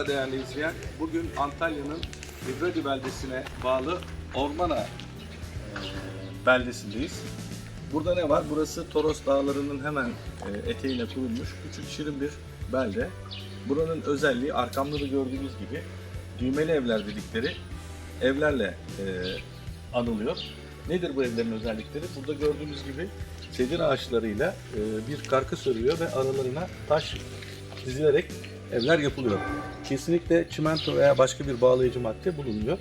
Merhaba değerli izleyen. Bugün Antalya'nın İbradi beldesine bağlı Ormana e, beldesindeyiz. Burada ne var? Burası Toros Dağları'nın hemen e, eteğine kurulmuş küçük şirin bir belde. Buranın özelliği arkamda da gördüğünüz gibi düğmeli evler dedikleri evlerle e, anılıyor. Nedir bu evlerin özellikleri? Burada gördüğünüz gibi sedir ağaçlarıyla bir karkı örüyor ve aralarına taş dizilerek evler yapılıyor. Kesinlikle çimento veya başka bir bağlayıcı madde bulunmuyor.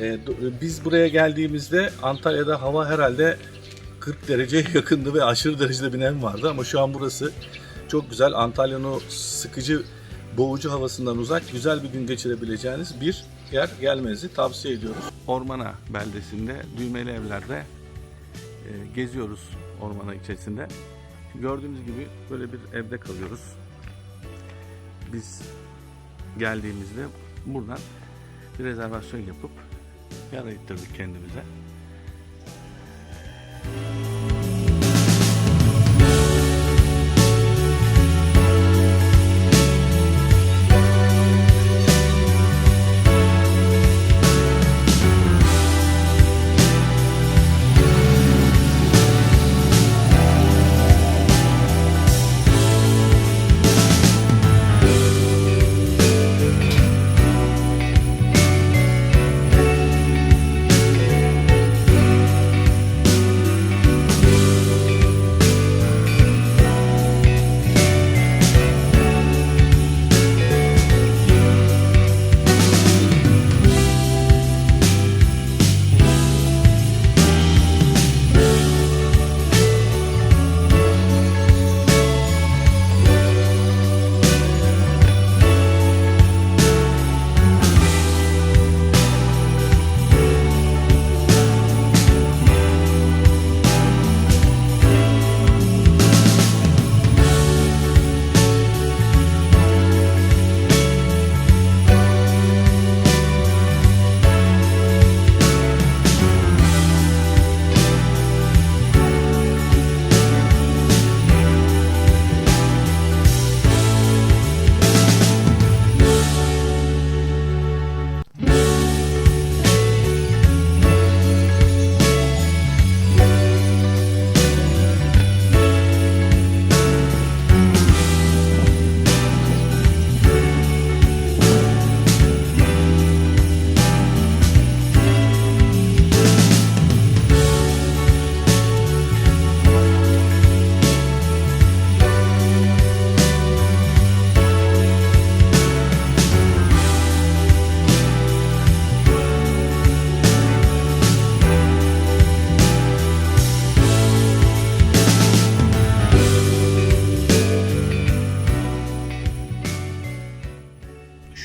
E, biz buraya geldiğimizde Antalya'da hava herhalde 40 dereceye yakındı ve aşırı derecede bir nem vardı ama şu an burası çok güzel. Antalya'nın o sıkıcı boğucu havasından uzak güzel bir gün geçirebileceğiniz bir yer gelmenizi tavsiye ediyoruz. Ormana beldesinde düğmeli evlerde e, geziyoruz ormana içerisinde. Gördüğünüz gibi böyle bir evde kalıyoruz. Biz geldiğimizde buradan bir rezervasyon yapıp yer ayırttırdık kendimize.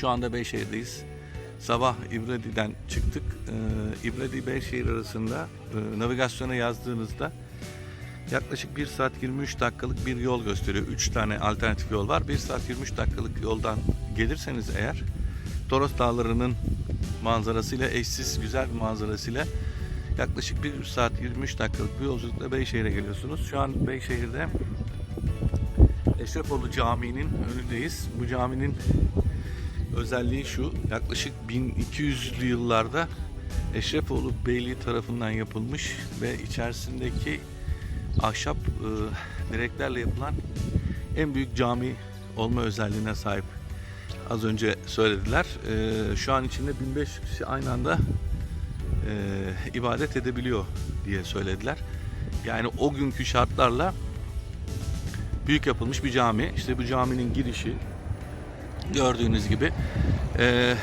Şu anda Beyşehir'deyiz. Sabah İbradi'den çıktık. Ee, İbradi Beyşehir arasında e, navigasyona yazdığınızda yaklaşık 1 saat 23 dakikalık bir yol gösteriyor. 3 tane alternatif yol var. 1 saat 23 dakikalık yoldan gelirseniz eğer Toros Dağları'nın manzarasıyla eşsiz güzel bir manzarasıyla yaklaşık 1 saat 23 dakikalık bir yolculukla Beyşehir'e geliyorsunuz. Şu an Beyşehir'de Eşrefoğlu Camii'nin önündeyiz. Bu caminin özelliği şu. Yaklaşık 1200'lü yıllarda Eşrefoğlu Beyliği tarafından yapılmış ve içerisindeki ahşap e, direklerle yapılan en büyük cami olma özelliğine sahip. Az önce söylediler. E, şu an içinde 1500 kişi aynı anda e, ibadet edebiliyor diye söylediler. Yani o günkü şartlarla büyük yapılmış bir cami. İşte bu caminin girişi gördüğünüz gibi e,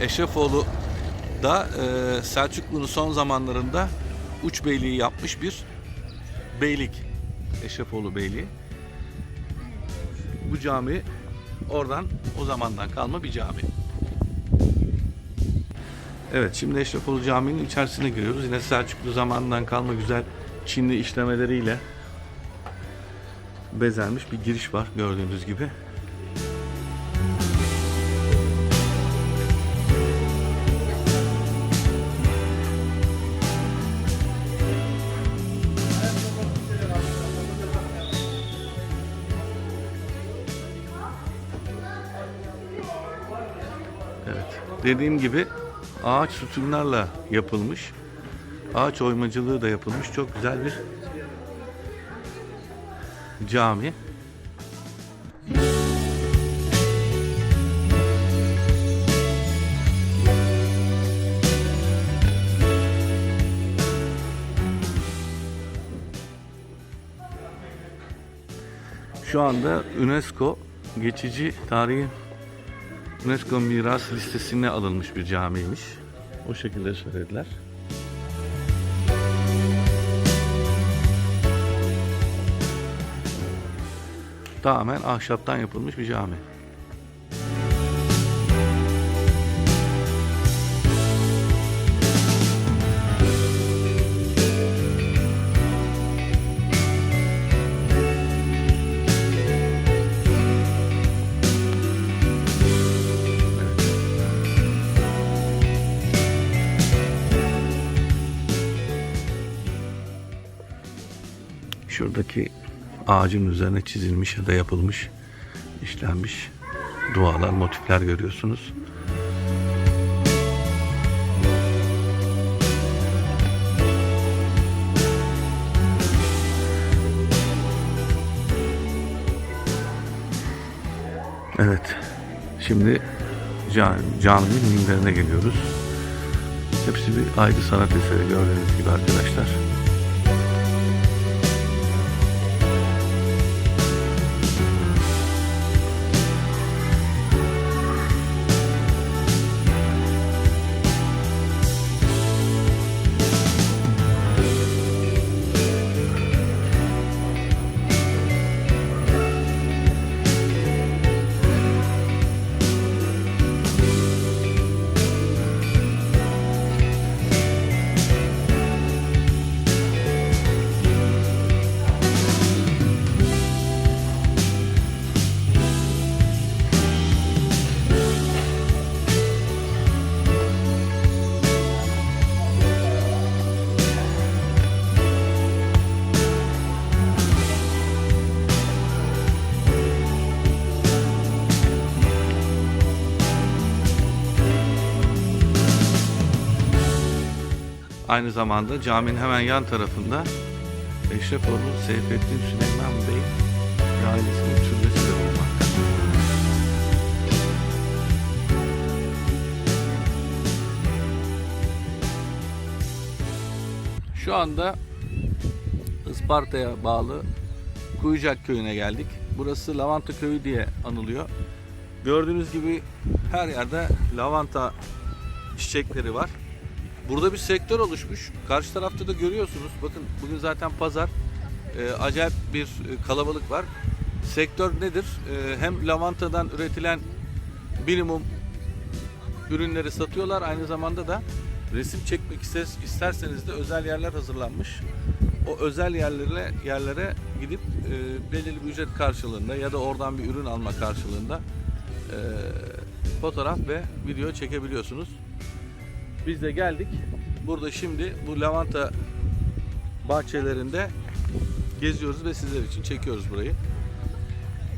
Eşrefoğlu da e, Selçuklu'nun son zamanlarında uç beyliği yapmış bir beylik. Eşrefoğlu Beyliği. Bu cami oradan o zamandan kalma bir cami. Evet şimdi Eşrefoğlu Camii'nin içerisine giriyoruz. Yine Selçuklu zamanından kalma güzel Çinli işlemeleriyle bezenmiş bir giriş var gördüğünüz gibi. Dediğim gibi ağaç sütunlarla yapılmış. Ağaç oymacılığı da yapılmış. Çok güzel bir cami. Şu anda UNESCO geçici tarihi UNESCO miras listesine alınmış bir camiymiş. O şekilde söylediler. Tamamen ahşaptan yapılmış bir cami. Şuradaki ağacın üzerine çizilmiş ya da yapılmış, işlenmiş dualar, motifler görüyorsunuz. Evet, şimdi cami, caminin minberine geliyoruz. Hepsi bir ayrı sanat eseri gördüğünüz gibi arkadaşlar. Aynı zamanda caminin hemen yan tarafında Eşrefoğlu Seyfettin Süleyman Bey ve ailesinin türbesi de bulunmakta. Şu anda Isparta'ya bağlı Kuyucak köyüne geldik. Burası Lavanta köyü diye anılıyor. Gördüğünüz gibi her yerde lavanta çiçekleri var. Burada bir sektör oluşmuş. Karşı tarafta da görüyorsunuz. Bakın bugün zaten pazar. Ee, acayip bir e, kalabalık var. Sektör nedir? Ee, hem lavantadan üretilen minimum ürünleri satıyorlar. Aynı zamanda da resim çekmek ister- isterseniz de özel yerler hazırlanmış. O özel yerlere yerlere gidip e, belirli bir ücret karşılığında ya da oradan bir ürün alma karşılığında e, fotoğraf ve video çekebiliyorsunuz. Biz de geldik. Burada şimdi bu lavanta bahçelerinde geziyoruz ve sizler için çekiyoruz burayı.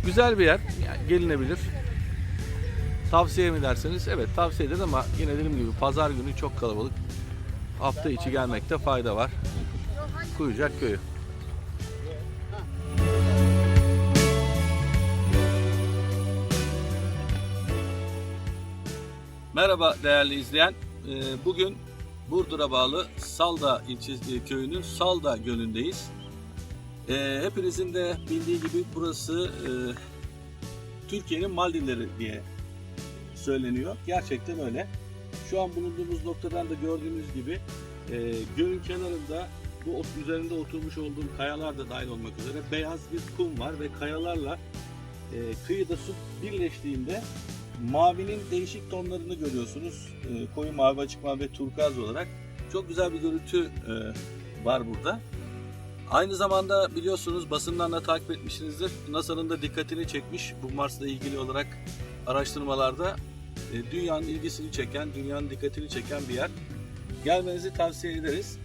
Güzel bir yer. Yani gelinebilir. Tavsiye mi derseniz evet tavsiye ederim ama yine dediğim gibi pazar günü çok kalabalık. Hafta içi gelmekte fayda var. Kuyucak köyü. Merhaba değerli izleyen. Ee, Bugün Burdur'a bağlı Salda ilçesi e, köyünün Salda gölündeyiz. Ee, Hepinizin de bildiği gibi burası e, Türkiye'nin Maldivleri diye söyleniyor. Gerçekten öyle. Şu an bulunduğumuz noktadan da gördüğünüz gibi e, gölün kenarında bu üzerinde oturmuş olduğum kayalar da dahil olmak üzere beyaz bir kum var ve kayalarla e, kıyıda su birleştiğinde mavinin değişik tonlarını görüyorsunuz. E, koyu mavi, açık mavi ve turkuaz olarak. Çok güzel bir görüntü e, var burada. Aynı zamanda biliyorsunuz basından da takip etmişsinizdir. NASA'nın da dikkatini çekmiş bu Mars'la ilgili olarak araştırmalarda e, dünyanın ilgisini çeken, dünyanın dikkatini çeken bir yer. Gelmenizi tavsiye ederiz.